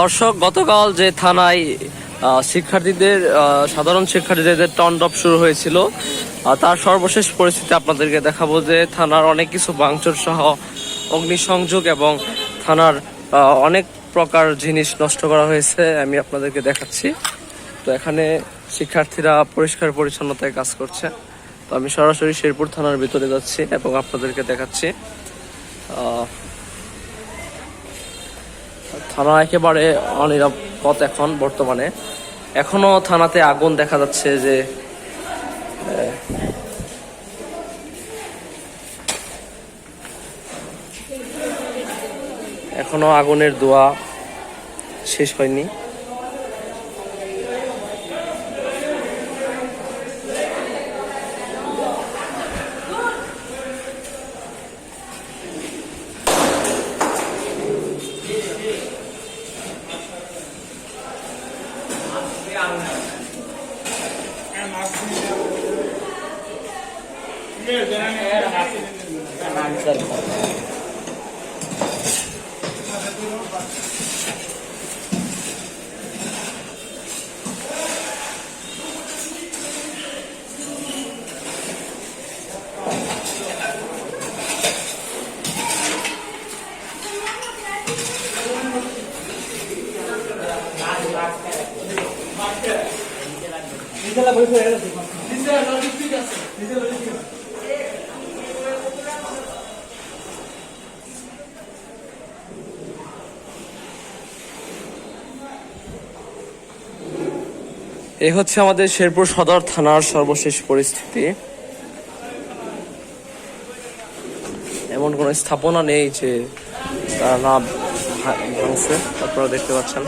দর্শক, গতকাল যে থানায় শিক্ষার্থীদের সাধারণ শিক্ষার্থীদের টন্ডপ শুরু হয়েছিল তার সর্বশেষ পরিস্থিতি আপনাদেরকে দেখাবো যে থানার অনেক কিছু ভাঙচুর সহ অগ্নিসংযোগ এবং থানার অনেক প্রকার জিনিস নষ্ট করা হয়েছে, আমি আপনাদেরকে দেখাচ্ছি। তো এখানে শিক্ষার্থীরা পরিষ্কার পরিচ্ছন্নতায় কাজ করছে। তো আমি সরাসরি শেরপুর থানার ভিতরে যাচ্ছি এবং আপনাদেরকে দেখাচ্ছি। থানা একেবারে অনিরাপদ এখন বর্তমানে। এখনও থানাতে আগুন দেখা যাচ্ছে যে এখনও এখনও আগুনের দোয়া শেষ হয়নি। নিজেরা বলছে নিজেরা লজিস্টিক আছে নিজেরা লজিস্টিক আছে এই হচ্ছে আমাদের শেরপুর সদর থানার সর্বশেষ পরিস্থিতি। এমন কোনো স্থাপনা নেই যে তারা না ভাঙছে, আপনারা দেখতে পাচ্ছেন।